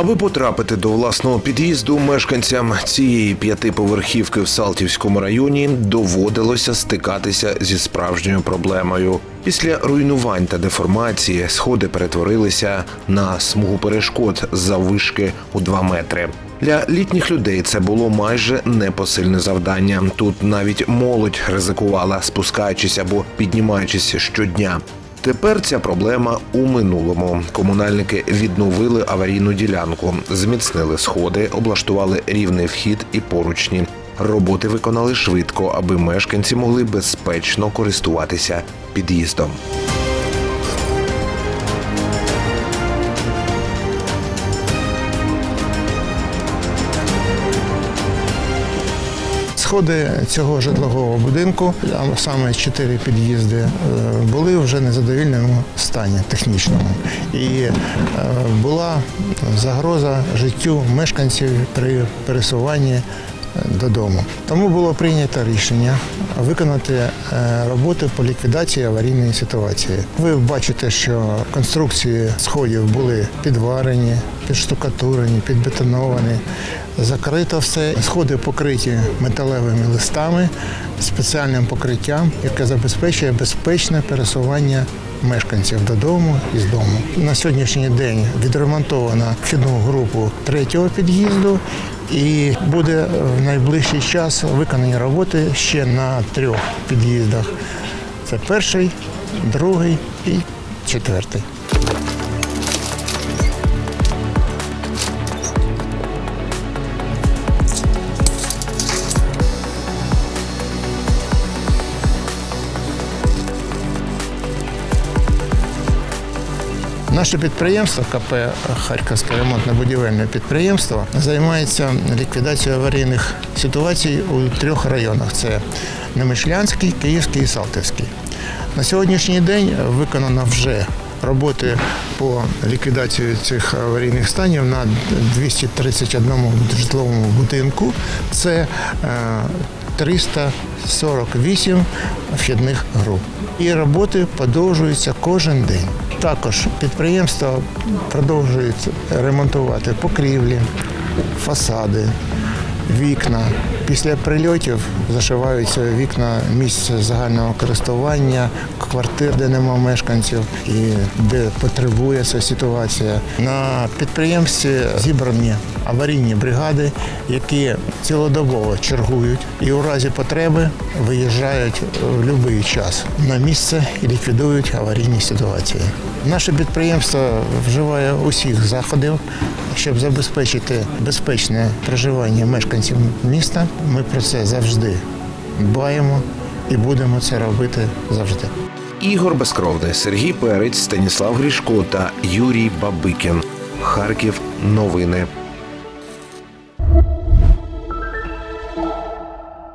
Аби потрапити до власного під'їзду, мешканцям цієї п'ятиповерхівки в Салтівському районі доводилося стикатися зі справжньою проблемою. Після руйнувань та деформації сходи перетворилися на смугу перешкод заввишки у 2 метри. Для літніх людей це було майже непосильне завдання. Тут навіть молодь ризикувала, спускаючись або піднімаючись щодня. Тепер ця проблема у минулому. Комунальники відновили аварійну ділянку, зміцнили сходи, облаштували рівний вхід і поручні. Роботи виконали швидко, аби мешканці могли безпечно користуватися під'їздом. Сходи цього житлового будинку, а саме чотири під'їзди, е, були вже в незадовільному стані технічному. І е, була загроза життю мешканців при пересуванні додому. Тому було прийнято рішення виконати е, роботи по ліквідації аварійної ситуації. Ви бачите, що конструкції сходів були підварені, підштукатурені, підбетоновані. Закрито все. Сходи покриті металевими листами, спеціальним покриттям, яке забезпечує безпечне пересування мешканців додому і з дому. На сьогоднішній день відремонтовано вхідну групу третього під'їзду і буде в найближчий час виконані роботи ще на трьох під'їздах. Це перший, другий і четвертий. Наше підприємство КП Харківське ремонтно-будівельне підприємство займається ліквідацією аварійних ситуацій у трьох районах: це Немишлянський, Київський і Салтівський. На сьогоднішній день виконано вже роботи по ліквідації цих аварійних станів на 231 житловому будинку. Це е, 348 вхідних груп. І роботи продовжуються кожен день. Також підприємство продовжують ремонтувати покрівлі, фасади, вікна. Після прильотів зашиваються вікна місць загального користування, квартир, де нема мешканців і де потребує ця ситуація. На підприємстві зібрані аварійні бригади, які цілодобово чергують і у разі потреби виїжджають в будь-який час на місце і ліквідують аварійні ситуації. Наше підприємство вживає усіх заходів, щоб забезпечити безпечне проживання мешканців міста. Ми про це завжди дбаємо і будемо це робити завжди. Ігор Безкровний, Сергій Перець, Станіслав Грішко та Юрій Бабикін. Харків. Новини.